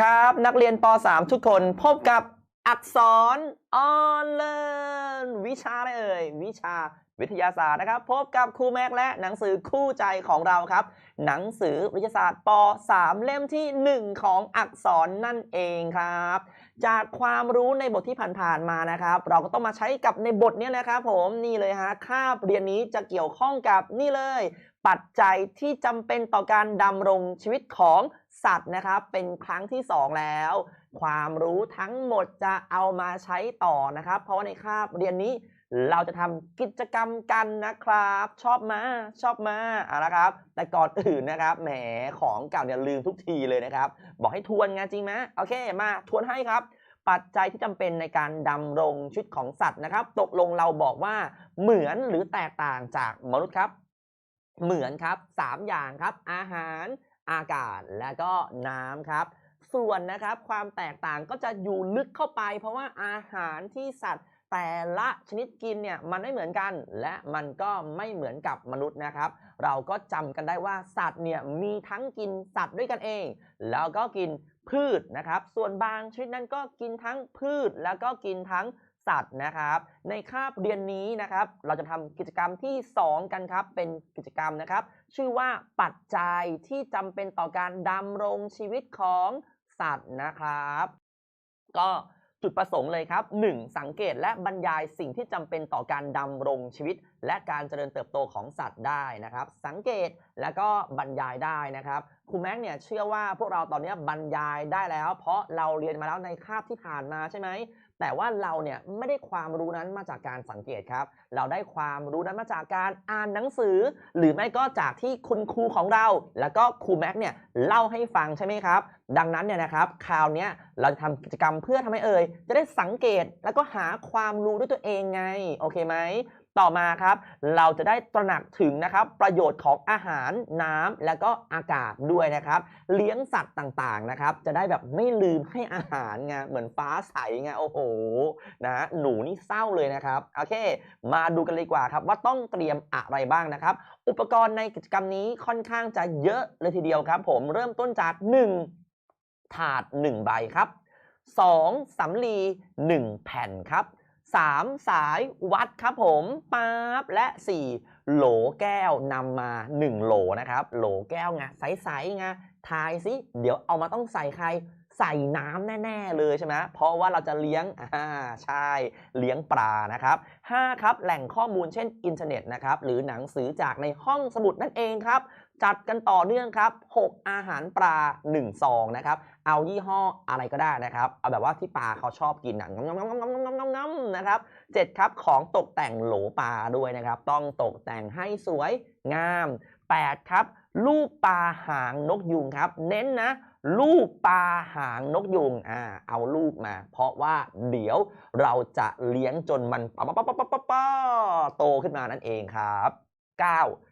ครับ นักเรียนป .3 ทุกคนพบกับอักษรออนเลินวิชาอะไรเอ่ยวิชาวิทยาศาสตร์นะครับ พบกับครูแม็กและหนังสือคู่ใจของเราครับ หนังสือวิทยาศาสตร์ป .3 เล่มที่ 1 ของอักษรนั่นเองครับ จากความรู้ในบทที่ผ่านๆมานะครับ เราก็ต้องมาใช้กับในบทนี้นะครับผมนี่เลยฮะคาบเรียนนี้จะเกี่ยวข้องกับนี่เลย ปัจจัยที่จำเป็นต่อการดำรงชีวิตของ สัตว์นะครับเป็นครั้งที่ 2 แล้ว ความรู้ทั้งหมดจะเอามาใช้ต่อนะครับ เพราะว่าในคาบเรียนนี้เราจะทำกิจกรรมกันนะครับ ชอบมาชอบมาเอาละครับ แต่ก่อนอื่นนะครับ แหมของเก่าเนี่ยลืมทุกทีเลยนะครับ บอกให้ทวนไงจริงไหมโอเคมาทวนให้ครับ ปัจจัยที่จำเป็นในการดำรงชีวิตของสัตว์นะครับ ตกลงเราบอกว่าเหมือนหรือแตกต่างจากมนุษย์ครับ เหมือนครับ 3 อย่างครับ อาหาร อากาศและก็น้ำครับ ส่วนนะครับความแตกต่างก็จะอยู่ลึกเข้าไป เพราะว่าอาหารที่สัตว์แต่ละชนิดกินเนี่ยมันไม่เหมือนกัน และมันก็ไม่เหมือนกับมนุษย์นะครับ เราก็จำกันได้ว่าสัตว์เนี่ยมีทั้งกินสัตว์ด้วยกันเอง แล้วก็กินพืชนะครับ ส่วนบางชนิดนั้นก็กินทั้งพืชแล้วก็กินทั้ง สัตว์นะครับ ในคาบเรียนนี้นะครับ เราจะทำกิจกรรมที่ 2 กันครับ เป็นกิจกรรมนะครับ ชื่อว่าปัจจัยที่จำเป็นต่อการดำรงชีวิตของสัตว์นะครับ ก็จุดประสงค์เลยครับ 1. สังเกตและบรรยายสิ่งที่จำเป็นต่อการดำรงชีวิต และการเจริญเติบโตของสัตว์ได้นะครับ สังเกตและก็บรรยายได้นะครับครูแม็กเนี่ยเชื่อว่าพวกเราตอนนี้บรรยายได้แล้ว เพราะเราเรียนมาแล้วในคาบที่ผ่านมาใช่ไหม แต่ว่าเราเนี่ยไม่ได้ความรู้นั้นมาจากการสังเกตครับ เราได้ความรู้นั้นมาจากการอ่านหนังสือ หรือไม่ก็จากที่คุณครูของเรา แล้วก็ครูแม็กเนี่ยเล่าให้ฟังใช่ไหมครับ ดังนั้นเนี่ยนะครับคราวนี้เราจะทำกิจกรรมเพื่อทำให้เอ่ยจะได้สังเกตแล้วก็หาความรู้ด้วยตัวเองไง โอเคไหม ต่อมาครับ เราจะได้ตระหนักถึงนะครับประโยชน์ของอาหารน้ำและก็อากาศด้วยนะครับ เลี้ยงสัตว์ต่างๆนะครับ จะได้แบบไม่ลืมให้อาหารไงเหมือนฟ้าใสไงโอ้โหนะหนูนี่เศร้าเลยนะครับโอเค มาดูกันเลยกว่าครับ ว่าต้องเตรียมอะไรบ้างนะครับ อุปกรณ์ในกิจกรรมนี้ค่อนข้างจะเยอะเลยทีเดียวครับ ผมเริ่มต้นจาก 1 ถาด 1 ใบครับ 2. สำลี 1 แผ่นครับ 3. สายวัดครับผมปั๊บและ 4. โหลแก้วนำมา 1 โหลนะครับ โหลแก้วไงใสๆไงทายสิเดี๋ยวเอามาต้องใส่ใครใส่น้ำแน่ ๆ เลยใช่ไหมเพราะว่าเราจะเลี้ยง อ่า ใช่ เลี้ยงปลานะครับ 5. ครับ แหล่งข้อมูลเช่นอินเทอร์เน็ตนะครับ หรือหนังสือจากในห้องสมุดนั่นเองครับ จัดกันต่อเนื่องครับ 6 อาหารปลา1ซองนะครับ เอายี่ห้ออะไรก็ได้นะครับ เอาแบบว่าที่ปลาเขาชอบกินนะงำงำงำงำงำงำงำนะครับ7ครับของตกแต่งโหลปลาด้วยนะครับ ต้องตกแต่งให้สวยงาม 8 ครับรูปปลาหางนกยุงครับ เน้นนะรูปปลาหางนกยุงอ่าเอารูปมา เพราะว่าเดี๋ยวเราจะเลี้ยงจนมันป๊าป๊าป๊าป๊าป๊าป๊าโตขึ้นมานั่นเองครับ 9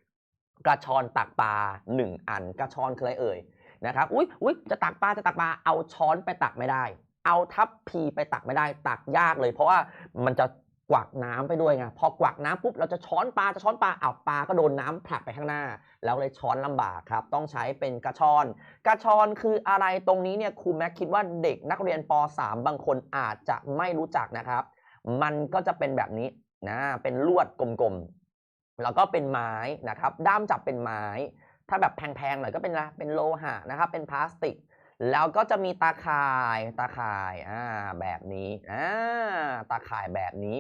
กระชอนตักปลา1 อัน กระชอนคืออะไรเอ่ยนะครับอุ้ยอุ้ยจะตักปลาจะตักปลาเอาช้อนไปตักไม่ได้ เอาทัพพีไปตักไม่ได้ ตักยากเลย เพราะว่ามันจะกวักน้ำไปด้วยไงพอกวักน้ำปุ๊บเราจะช้อนปลาจะช้อนปลาเอาปลาก็โดนน้ำผลักไปข้างหน้า แล้วเลยช้อนลำบากครับ ต้องใช้เป็นกระชอน กระชอนคืออะไรตรงนี้เนี่ยครูแม็กคิดว่าเด็กนักเรียนป .3 บางคนอาจจะไม่รู้จักนะครับ มันก็จะเป็นแบบนี้นะเป็นลวดกลม แล้วก็เป็นไม้นะครับ ด้ามจับเป็นไม้ ถ้าแบบแพงๆหน่อยก็เป็นอะไรเป็นโลหะนะครับ เป็นพลาสติก แล้วก็จะมีตาข่ายตาข่ายอ่าแบบนี้อ่าตาข่ายแบบนี้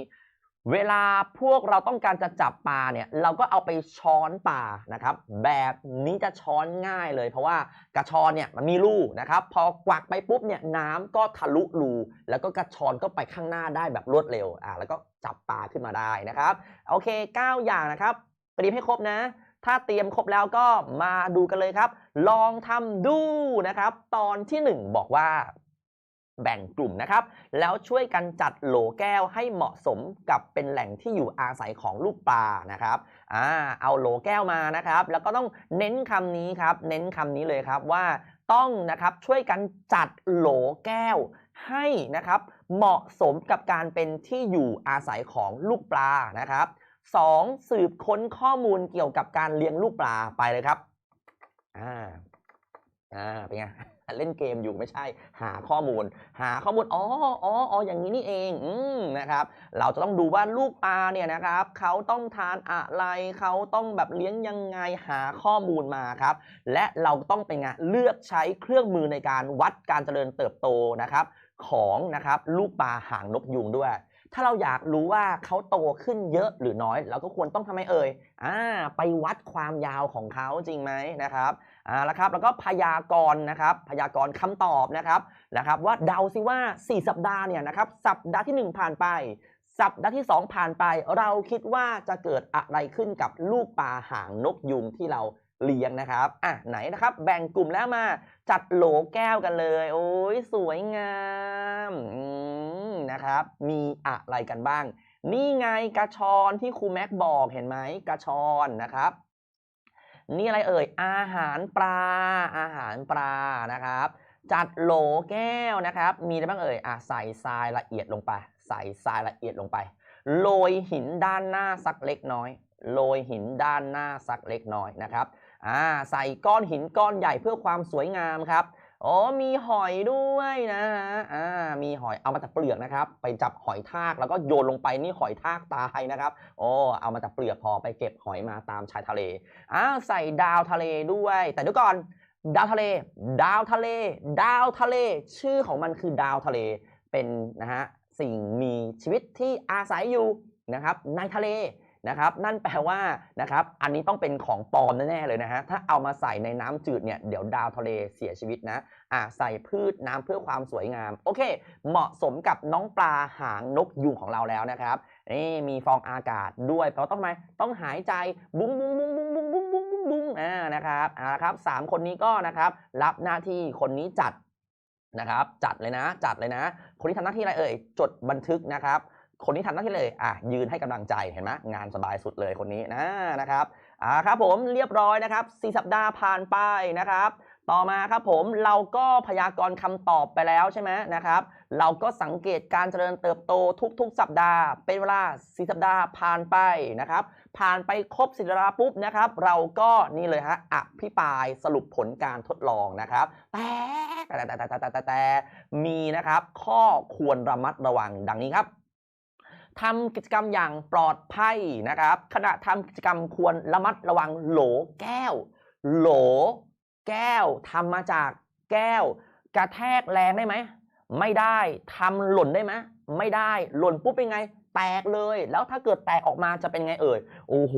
เวลาพวกเราต้องการจะจับปลาเนี่ยเราก็เอาไปช้อนปลานะครับ แบบนี้จะช้อนง่ายเลย เพราะว่ากระชอนเนี่ยมันมีรูนะครับ พอกวักไปปุ๊บเนี่ยน้ำก็ทะลุรูแล้วก็กระชอนก็ไปข้างหน้าได้แบบรวดเร็วอ่าแล้วก็จับปลาขึ้นมาได้นะครับโอเค 9 อย่างนะครับเตรียมให้ครบนะ ถ้าเตรียมครบแล้วก็มาดูกันเลยครับ ลองทำดูนะครับ ตอนที่ 1 บอกว่า แบ่งกลุ่มนะครับ แล้วช่วยกันจัดโหลแก้วให้เหมาะสมกับเป็นแหล่งที่อยู่อาศัยของลูกปลานะครับอ่าเอาโหลแก้วมานะครับ แล้วก็ต้องเน้นคำนี้ครับ เน้นคำนี้เลยครับว่าต้องนะครับช่วยกันจัดโหลแก้วให้นะครับเหมาะสมกับการเป็นที่อยู่อาศัยของลูกปลานะครับ 2. สืบค้นข้อมูลเกี่ยวกับการเลี้ยงลูกปลาไปเลยครับอ่าอ่าเป็นไง เล่นเกมอยู่ไม่ใช่ หาข้อมูล หาข้อมูลอ๋ออ๋ออ๋ออย่างนี้นี่เองอืมนะครับ เราจะต้องดูว่าลูกปลาเนี่ยนะครับเขาต้องทานอะไรเขาต้องแบบเลี้ยงยังไงหาข้อมูลมาครับ และเราต้องเป็นไงเลือกใช้เครื่องมือในการวัดการเจริญเติบโตนะครับ ของนะครับลูกปลาหางนกยุงด้วยถ้าเราอยากรู้ว่าเขาโตขึ้นเยอะหรือน้อย เราก็ควรต้องทำไมเอ่ยอ่าไปวัดความยาวของเขาจริงไหมนะครับอ่าแล้วครับแล้วก็พยากรณ์นะครับพยากรณ์คำตอบนะครับนะครับว่าเดาซิว่า 4 สัปดาห์เนี่ยนะครับสัปดาห์ทีหนึ่1 ผ่านไป สัปดาห์ที่ 2 ผ่านไป เราคิดว่าจะเกิดอะไรขึ้นกับลูกปลาหางนกยุงที่เราเลี้ยงนะครับอะไหนนะครับ แบ่งกลุ่มแล้วมาจัดโหลแก้วกันเลย โอ้ยสวยงามนะครับ มีอะไรกันบ้าง นี่ไงกระชอนที่ครูแม็กบอกเห็นไหมกระชอนนะครับ นี่อะไรเอ่ย อาหารปลา อาหารปลานะครับ จัดโหลแก้วนะครับ มีอะไรบ้างเอ่ยอะใส่ทรายละเอียดลงไป ใส่ทรายละเอียดลงไป โรยหินด้านหน้าสักเล็กน้อย โรยหินด้านหน้าสักเล็กน้อยนะครับอ่าใส่ก้อนหินก้อนใหญ่เพื่อความสวยงามครับ อ๋อมีหอยด้วยนะฮะอ่ามีหอยเอามาจากเปลือกนะครับ ไปจับหอยทากแล้วก็โยนลงไปนี่หอยทากตายนะครับโอ้เอามาจากเปลือกพอไปเก็บหอยมาตามชายทะเลอ้าวใส่ดาวทะเลด้วย แต่เดี๋ยวก่อนดาวทะเล ดาวทะเล ดาวทะเล ชื่อของมันคือดาวทะเลเป็นนะฮะสิ่งมีชีวิตที่อาศัยอยู่นะครับในทะเล นะครับนั่นแปลว่านะครับอันนี้ต้องเป็นของปลอมแน่ๆเลยนะฮะถ้าเอามาใส่ในน้ำจืดเนี่ยเดี๋ยวดาวทะเลเสียชีวิตนะอ่าใส่พืชน้ำเพื่อความสวยงาม โอเค เหมาะสมกับน้องปลาหางนกยุงของเราแล้วนะครับนี่มีฟองอากาศด้วยเพราะต้องไหมต้องหายใจบุ้งบุ้งบุ้งบุ้งบุ้งบุ้งบุ้งบุ้งบุ้งอ่านะครับอ่าครับสามคนนี้ก็นะครับรับหน้าที่คนนี้จัดนะครับจัดเลยนะจัดเลยนะ คนที่ทำหน้าที่อะไรเอ่ยจดบันทึกนะครับ คนนี้ทำหน้ที่เลยอะยืนให้กำลังใจเห็นไหมงานสบายสุดเลยคนนี้นะนะครับอ่าครับผมเรียบร้อยนะครับ4สัปดาห์ผ่านไปนะครับต่อมาครับผมเราก็พยากรณ์คำตอบไปแล้วใช่ไหมนะครับ เราก็สังเกตการเจริญเติบโตทุกๆ สัปดาห์ เป็นเวลาส4สัปดาห์ผ่านไปนะครับ ผ่านไปครบสิบสัาปุ๊บนะครับ เราก็นี่เลยฮะอภิปรายสรุปผลการทดลองนะครับ แต่แต่แต่แต่แต่แต่มีนะครับ ข้อควรระมัดระวังดังนี้ครับ ทำกิจกรรมอย่างปลอดภัยนะครับ ขณะทำกิจกรรมควรระมัดระวังโหลแก้ว โหล แก้วทำมาจากแก้ว กระแทกแรงได้ไหม ไม่ได้ทำหล่นได้ไหมไม่ได้หล่นปุ๊บเป็นไง แตกเลย แล้วถ้าเกิดแตกออกมาจะเป็นไงเอ่ยโอ้โห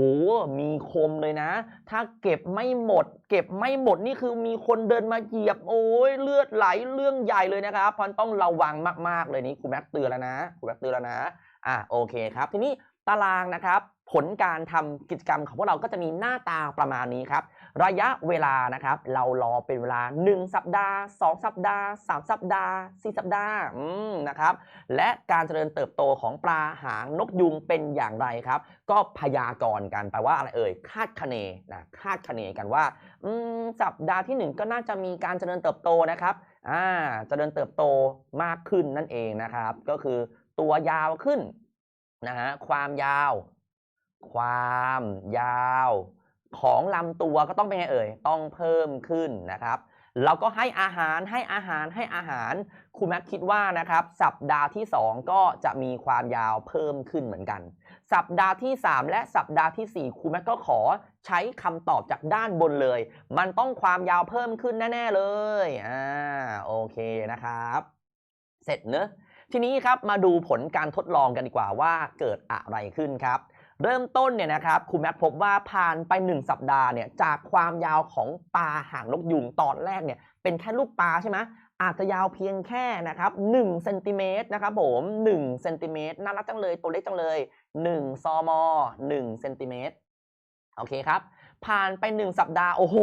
มีคมเลยนะ ถ้าเก็บไม่หมด เก็บไม่หมดนี่คือมีคนเดินมาเหยียบ โอ้ยเลือดไหลเรื่องใหญ่เลยนะครับพราะต้องระวังมากๆเลยนี่ครูแม็กเตือนแล้วนะครูแม็กเตือนแล้วนะ อะโอเคครับ ทีนี้ตารางนะครับผลการทำกิจกรรมของพวกเราก็จะมีหน้าตาประมาณนี้ครับ ระยะเวลานะครับ เรารอเป็นเวลา 1 สัปดาห์ 2 สัปดาห์ 3 สัปดาห์ 4 สัปดาห์นะครับ และการเจริญเติบโตของปลาหางนกยุงเป็นอย่างไรครับ ก็พยากรณ์กันแปลว่าอะไรเอ่ยคาดคะเนนะคาดคะเนกันว่าสัปดาห์ทีหนึ่1 ก็น่าจะมีการเจริญเติบโตนะครับอ่าเจริญเติบโตมากขึ้นนั่นเองนะครับ ก็คือ ตัวยาวขึ้นนะฮะความยาว ความยาว ของลำตัวก็ต้องเป็นไงเอ่ยต้องเพิ่มขึ้นนะครับ เราก็ให้อาหารให้อาหารให้อาหารครูแม็กคิดว่านะครับ สัปดาห์ที่ 2 ก็จะมีความยาวเพิ่มขึ้นเหมือนกัน สัปดาห์ที่ 3 และสัปดาห์ที่ 4ครูแม็กก็ขอใช้คำตอบจากด้านบนเลย มันต้องความยาวเพิ่มขึ้นแน่ ๆเลยอ่าโอเคนะครับ เสร็จเนอะ ทีนี้ครับมาดูผลการทดลองกันดีกว่าว่าเกิดอะไรขึ้นครับ เริ่มต้นเนี่ยนะครับครูแม็กพบว่าผ่านไป 1 สัปดาห์เนี่ยจากความยาวของปลาหางนกยุงตอนแรกเนี่ยเป็นแค่ลูกปลาใช่ไหมอาจจะยาวเพียงแค่นะครับ1เซนติเมตรนะครับผม1เซนติเมตรน่ารักจังเลยตัวเล็กจังเลย1ซม1เซนติเมตรโอเคครับ ผ่านไป 1 สัปดาห์โอ้โห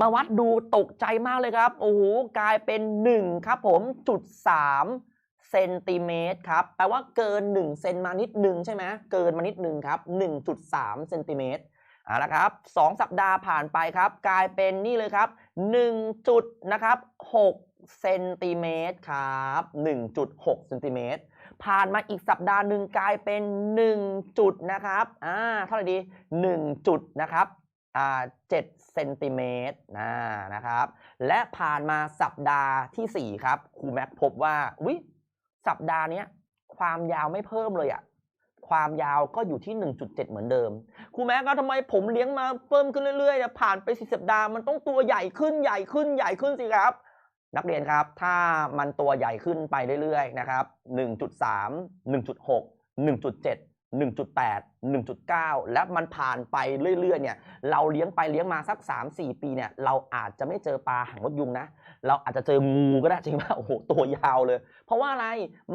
มาวัดดูตกใจมากเลยครับ โอ้โห กลายเป็น 1 ครับผมจุด3 เซนติเมตรครับแปลว่าเกิน 1 เซนมานิดนึงใช่ไหมเกินมานิดนึงครับ1.3เซนติเมตรเอาละครับ2สัปดาห์ผ่านไปครับ กลายเป็นนี่เลยครับ1จุดนะครับ6เซนติเมตรครับ1.6เซนติเมตรผ่านมาอีกสัปดาห์หนึ่งกลายเป็น1จุดนะครับอ่าเท่าไหร่ดี1จุดนะครับอ่า7เซเซนติเมตรนะนะครับ และผ่านมาสัปดาห์ทีสี่4 ครับครูแม็กพบว่าวิ สัปดาห์นี้ความยาวไม่เพิ่มเลยอะความยาวก็อยู่ที่ 1.7 เหมือนเดิมครูแม็กก็ทำไมผมเลี้ยงมาเพิ่มขึ้นเรื่อยๆ ผ่านไปสี่สัปดาห์มันต้องตัวใหญ่ขึ้นใหญ่ขึ้นใหญ่ขึ้นสิครับ นักเรียนครับ ถ้ามันตัวใหญ่ขึ้นไปเรื่อยๆ นะครับ 1.3 1.6 1.7 1.8 1.9 และมันผ่านไปเรื่อยๆ เนี่ย เราเลี้ยงไปเลี้ยงมาสัก 3-4 ปีเนี่ย เราอาจจะไม่เจอปลาหางนกยุงนะ เราอาจจะเจองูก็ได้จริงป่ะโอ้โหตัวยาวเลย เพราะว่าอะไร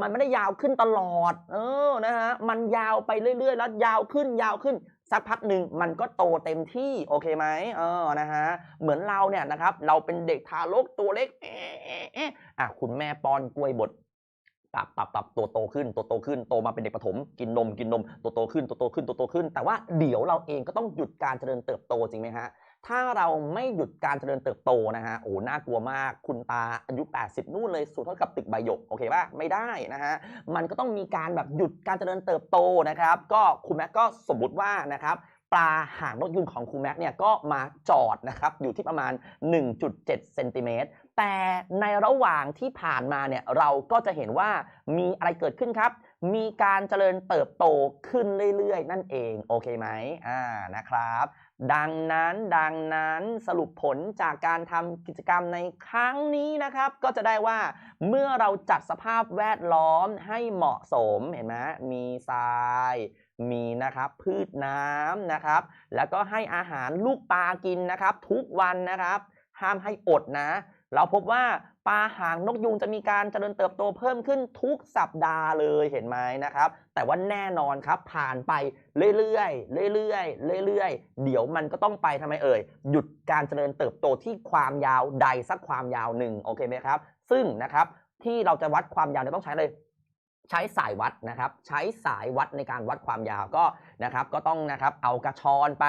มันไม่ได้ยาวขึ้นตลอด เออนะฮะมันยาวไปเรื่อยๆ แล้วยาวขึ้นยาวขึ้นสักพักหนึ่งมันก็โตเต็มที่โอเคไหมเออนะฮะเหมือนเราเนี่ยนะครับเราเป็นเด็กทารกตัวเล็กเอ๊ะอะเออะคุณแม่ป้อนกล้วยบดปรับปรับปรับตัวโตขึ้นตัวโตขึ้นโตมาเป็นเด็กประถม กินนมกินนมตัวโตขึ้นตัวโตขึ้นตัวโตขึ้น แต่ว่าเดี๋ยวเราเองก็ต้องหยุดการเจริญเติบโตจริงไหมฮะ ถ้าเราไม่หยุดการเจริญเติบโตนะฮะโอ้น่ากลัวมากคุณตาอายุ 80 นู่นเลยสูงเท่ากับตึกใบหยกโอเคป่ะไม่ได้นะฮะมันก็ต้องมีการแบบหยุดการเจริญเติบโตนะครับ ก็คุณแม็กก็สมมติว่านะครับปลาหางนกยุงของครูแม็กเนี่ยก็มาจอดนะครับอยู่ที่ประมาณ 1.7 เซนติเมตร แต่ในระหว่างที่ผ่านมาเนี่ยเราก็จะเห็นว่ามีอะไรเกิดขึ้นครับ มีการเจริญเติบโตขึ้นเรื่อยๆ นั่นเอง โอเคไหมอ่านะครับ ดังนั้นดังนั้นสรุปผลจากการทำกิจกรรมในครั้งนี้นะครับ ก็จะได้ว่าเมื่อเราจัดสภาพแวดล้อมให้เหมาะสมเห็นไหมมีทรายมีนะครับพืชน้ำนะครับ แล้วก็ให้อาหารลูกปลากินนะครับ ทุกวันนะครับ ห้ามให้อดนะ เราพบว่าปลาหางนกยุงจะมีการเจริญเติบโตเพิ่มขึ้นทุกสัปดาห์เลยเห็นไหมนะครับ แต่ว่าแน่นอนครับผ่านไปเรื่อยๆเรื่อยๆเรื่อยๆ เดี๋ยวมันก็ต้องไปทำไมเอ่ย หยุดการเจริญเติบโตที่ความยาวใดสักความยาวหนึ่งโอเคไหมครับ ซึ่งนะครับที่เราจะวัดความยาวเนี่ยต้องใช้เลยใช้สายวัดนะครับ ใช้สายวัดในการวัดความยาวก็นะครับก็ต้องนะครับเอากระชอนไป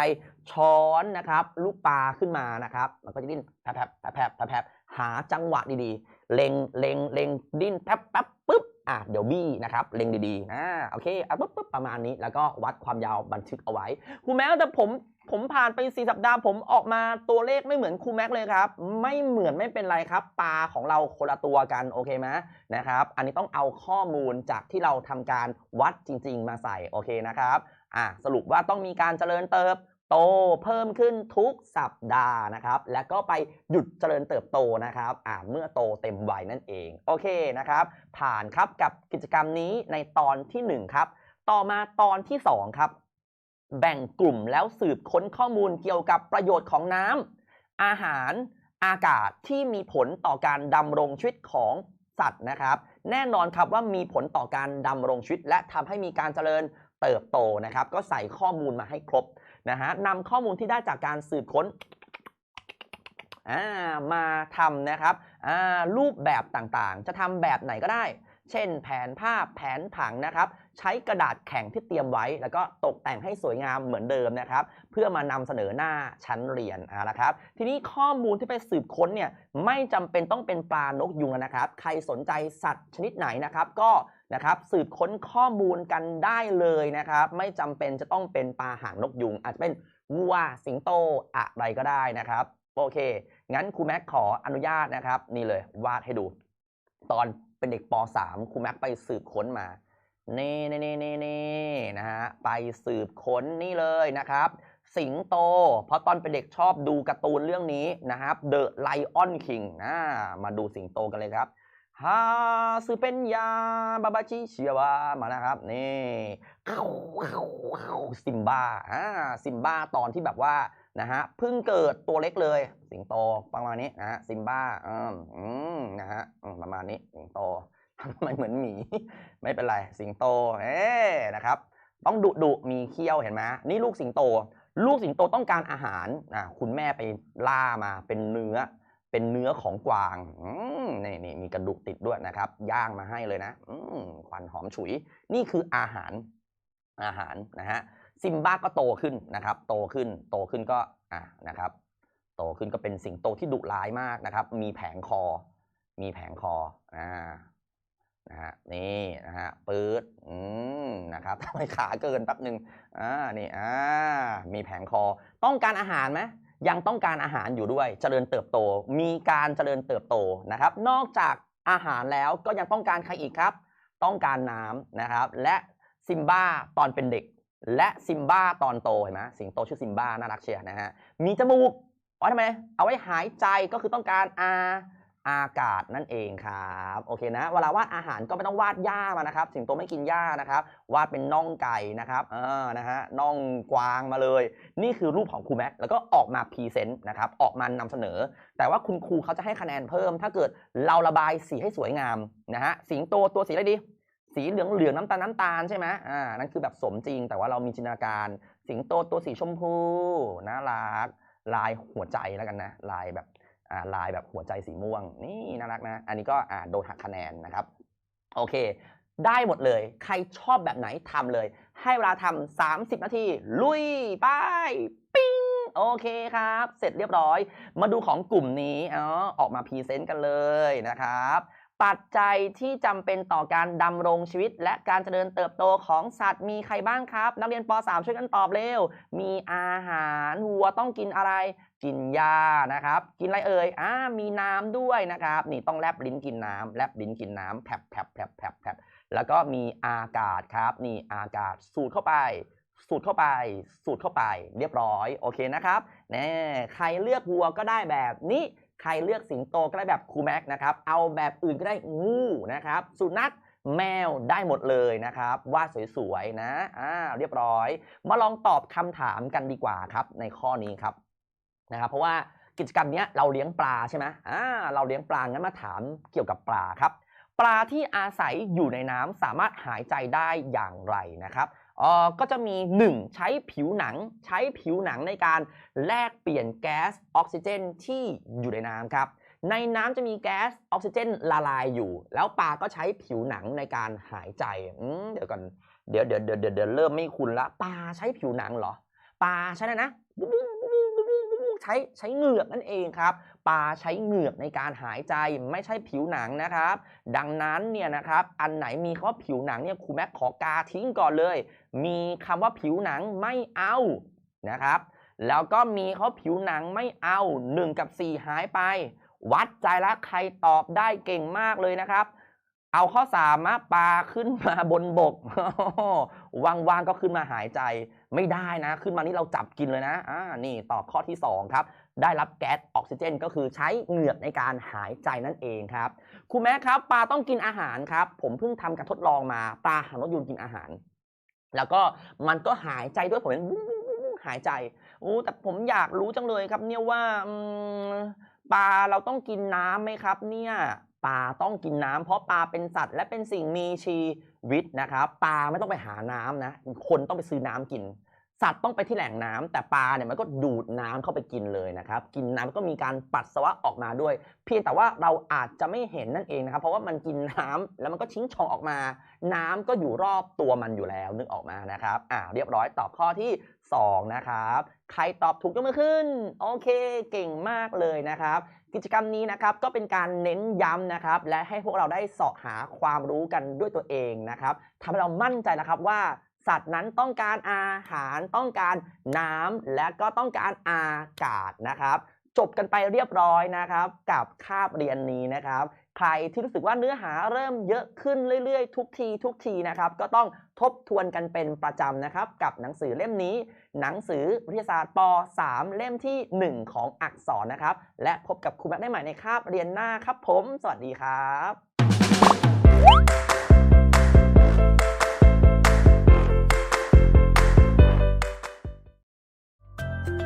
ช้อนนะครับ ลูกปลาขึ้นมานะครับ มันก็จะดิ้นแผลบแผลบแผลบแผลบแผลบ หาจังหวะดีๆ เล็งเล็งเล็งดิ้นแป๊บแป๊บปุ๊บอะเดี๋ยวบี้นะครับเล็งดีๆอ่าโอเคอะปุ๊บปุ๊บประมาณนี้ แล้วก็วัดความยาวบันทึกเอาไว้ครูแม็กแต่ผมผมผ่านไป4สัปดาห์ผมออกมาตัวเลขไม่เหมือนครูแม็กเลยครับ ไม่เหมือนไม่เป็นไรครับ ปลาของเราคนละตัวกันโอเคไหมนะครับ อันนี้ต้องเอาข้อมูลจากที่เราทำการวัดจริง ๆ มาใส่โอเคนะครับอะสรุปว่าต้องมีการเจริญเติบ โตเพิ่มขึ้นทุกสัปดาห์นะครับ แล้วก็ไปหยุดเจริญเติบโตนะครับอ่าเมื่อโตเต็มวัยนั่นเอง โอเคนะครับ ผ่านครับกับกิจกรรมนี้ในตอนที่ 1 ครับ ต่อมาตอนที่ 2 ครับ แบ่งกลุ่มแล้วสืบค้นข้อมูลเกี่ยวกับประโยชน์ของน้ำอาหารอากาศที่มีผลต่อการดำรงชีวิตของสัตว์นะครับ แน่นอนครับว่ามีผลต่อการดำรงชีวิต และทำให้มีการเจริญเติบโตนะครับ ก็ใส่ข้อมูลมาให้ครบ นะฮะนำข้อมูลที่ได้จากการสืบค้นามาทำนะครับรูปแบบต่างๆ จะทำแบบไหนก็ได้ เช่น แผนภาพแผนผังนะครับ ใช้กระดาษแข็งที่เตรียมไว้ แล้วก็ตกแต่งให้สวยงามเหมือนเดิมนะครับ เพื่อมานำเสนอหน้าชั้นเรียนอ่านะครับ ทีนี้ข้อมูลที่ไปสืบค้นเนี่ยไม่จำเป็นต้องเป็นปลานกยุงนะครับ ใครสนใจสัตว์ชนิดไหนนะครับ ก็ นะครับสืบค้นข้อมูลกันได้เลยนะครับ ไม่จำเป็นจะต้องเป็นปลาหางนกยุง อาจจะเป็นวัวสิงโตอะไรก็ได้นะครับ โอเค งั้นครูแม็กขออนุญาตนะครับ นี่เลยวาดให้ดู ตอนเป็นเด็กป .3 ครูแม็กไปสืบค้นมาเนี่นี่นี่นี่นี่นะฮะไปสืบค้นนี่เลยนะครับ สิงโต เพราะตอนเป็นเด็กชอบดูการ์ตูนเรื่องนี้นะครับ The Lion King อ่ามาดูสิงโตกันเลยครับ ฮาซือเป็นยาบาบาชิเชียวามานะครับนี่ซิมบ้าอ่าซิมบ้าตอนที่แบบว่านะฮะเพิ่งเกิดตัวเล็กเลย สิงโตประมาณนี้นะฮะซิมบ้าอืมนะฮะประมาณนี้สิงโตทำไมเหมือนหมี ไม่เป็นไรสิงโตเอ๊นะครับ ต้องดุดุมีเขี้ยวเห็นไหมนี่ลูกสิงโต ลูกสิงโตต้องการอาหารอะคุณแม่ไปล่ามาเป็นเนื้อ เป็นเนื้อของกวางนี่นี่มีกระดูกติดด้วยนะครับ ย่างมาให้เลยนะอควันหอมฉุย นี่คืออาหารอาหารนะฮะซิมบ้าก็โตขึ้นนะครับ โตขึ้น โตขึ้นก็อะนะครับ โตขึ้นก็เป็นสิงโตที่ดุร้ายมากนะครับ มีแผงคอ มีแผงคออ่านะฮะนี่นะฮะปืดอืมนะครับทำไมขาเกินแป๊บหนึ่งอ่านี่อ่ามีแผงคอต้องการอาหารไหม ยังต้องการอาหารอยู่ด้วย เจริญเติบโต มีการเจริญเติบโตนะครับ นอกจากอาหารแล้วก็ยังต้องการใครอีกครับ ต้องการน้ำนะครับ และซิมบ้าตอนเป็นเด็ก และซิมบ้าตอนโตเห็นไหมสิงโตชื่อซิมบ้าน่ารักเชียวนะฮะมีจมูกเอาทำไมเอาไว้หายใจก็คือต้องการอา อากาศนั่นเองครับโอเคนะเวลาวาดอาหารก็ไม่ต้องวาดหญ้ามานะครับ สิงโตไม่กินหญ้านะครับ วาดเป็นน่องไก่นะครับเออนะฮะน่องกวางมาเลย นี่คือรูปของครูแม็กแล้วก็ออกมาพรีเซนต์นะครับออกมานำเสนอ แต่ว่าคุณครูเขาจะให้คะแนนเพิ่ม ถ้าเกิดเราระบายสีให้สวยงามนะฮะสิงโตตัวสีอะไรดี สีเหลืองเหลืองน้ำตาลน้ำตาลใช่ไหมอ่านั่นคือแบบสมจริง แต่ว่าเรามีจินตนาการ สิงโตตัวสีชมพูน่ารักลายหัวใจแล้วกันนะลายแบบ ลายแบบหัวใจสีม่วง นี่น่ารักนะ อันนี้ก็โดนหักคะแนนนะครับ โอเค ได้หมดเลย ใครชอบแบบไหนทำเลย ให้เวลาทำ30 นาที ลุยไปปิ้งโอเคครับ เสร็จเรียบร้อย มาดูของกลุ่มนี้อ๋อออกมาพรีเซนต์กันเลยนะครับปัจจัยที่จำเป็นต่อการดำรงชีวิต และการเจริญเติบโตของสัตว์มีใครบ้างครับ นักเรียนป .3 ช่วยกันตอบเร็ว มีอาหารวัวต้องกินอะไร กินหญ้านะครับ กินอะไรเอ่ยอ่ามีน้ำด้วยนะครับ นี่ต้องแลบลิ้นกินน้ำแลบลิ้นกินน้ำแผลบแผลบแผลบแผลบแผลบแล้วก็มีอากาศครับ นี่อากาศสูดเข้าไป สูดเข้าไป สูดเข้าไป เรียบร้อยโอเคนะครับแน่ใครเลือกวัวก็ได้แบบนี้ใครเลือกสิงโตก็ได้แบบครูแม็กนะครับ เอาแบบอื่นก็ได้งูนะครับ สุนัขแมวได้หมดเลยนะครับวาดสวยๆนะอ่าเรียบร้อย มาลองตอบคำถามกันดีกว่าครับ ในข้อนี้ครับ นะครับเพราะว่ากิจกรรมนี้เราเลี้ยงปลาใช่ไหมอ่าเราเลี้ยงปลางั้นมาถามเกี่ยวกับปลาครับ ปลาที่อาศัยอยู่ในน้ำสามารถหายใจได้อย่างไรนะครับเอ่อก็จะมี 1. ใช้ผิวหนัง ใช้ผิวหนังในการแลกเปลี่ยนแก๊สออกซิเจนที่อยู่ในน้ำครับ ในน้ำจะมีแก๊สออกซิเจนละลายอยู่ แล้วปลาก็ใช้ผิวหนังในการหายใจอืมเดี๋ยวก่อนเดี๋ยวเดี๋ยวเดี๋ยวเดี๋ยวเดี๋ยวเริ่มไม่คุ้นละปลาใช้ผิวหนังเหรอ ปลาใช้อะนะปุ๊บ ใช้ใช้เหงือกนั่นเองครับปลาใช้เหงือกในการหายใจไม่ใช่ผิวหนังนะครับ ดังนั้นเนี่ยนะครับอันไหนมีคำว่าผิวหนังเนี่ยครูแม็กขอกาทิ้งก่อนเลย มีคำว่าผิวหนังไม่เอานะครับ แล้วก็มีเขาผิวหนังไม่เอา 1 กับ 4 หายไป วัดใจละใครตอบได้เก่งมากเลยนะครับ เอาข้อสามมาปลาขึ้นมาบนบกว่างๆก็ขึ้นมาหายใจไม่ได้นะ ขึ้นมานี่เราจับกินเลยนะอ่านี่ตอบข้อที่ 2 ครับ ได้รับแก๊สออกซิเจน ก็คือใช้เหงือกในการหายใจนั่นเองครับครูแม่ครับ ปลาต้องกินอาหารครับ ผมเพิ่งทำการทดลองมาปลาหางนกยูงกินอาหาร แล้วก็มันก็หายใจด้วยผมเห็นหายใจโอ้แต่ผมอยากรู้จังเลยครับ เนี่ยว่าปลาเราต้องกินน้ำไหมครับ เนี่ย ปลาต้องกินน้ำเพราะปลาเป็นสัตว์และเป็นสิ่งมีชีวิตนะครับปลาไม่ต้องไปหาน้ำนะ คนต้องไปซื้อน้ำกิน สัตว์ต้องไปที่แหล่งน้ำแต่ปลาเนี่ยมันก็ดูดน้ำเข้าไปกินเลยนะครับ กินน้ำก็มีการปัสสาวะออกมาด้วย เพียงแต่ว่าเราอาจจะไม่เห็นนั่นเองนะครับ เพราะว่ามันกินน้ำแล้วมันก็ทิ้งช่องออกมา น้ำก็อยู่รอบตัวมันอยู่แล้วนึกออกมานะครับอ่าเรียบร้อยตอบข้อที่ 2 นะครับ ใครตอบถูกยกมือขึ้น โอเค เก่งมากเลยนะครับ กิจกรรมนี้นะครับก็เป็นการเน้นย้ำนะครับ และให้พวกเราได้เสาะหาความรู้กันด้วยตัวเองนะครับทำให้เรามั่นใจนะครับว่าสัตว์นั้นต้องการอาหารต้องการน้ำและก็ต้องการอากาศนะครับ จบกันไปเรียบร้อยนะครับ กับคาบเรียนนี้นะครับ ใครที่รู้สึกว่าเนื้อหาเริ่มเยอะขึ้นเรื่อยๆ ทุกทีทุกทีนะครับ ก็ต้องทบทวนกันเป็นประจำนะครับ กับหนังสือเล่มนี้ หนังสือวิทยาศาสตร์ป .3 เล่มที่ 1 ของอักษรนะครับ และพบกับครูแม็กได้ใหม่ในคาบเรียนหน้าครับผม สวัสดีครับ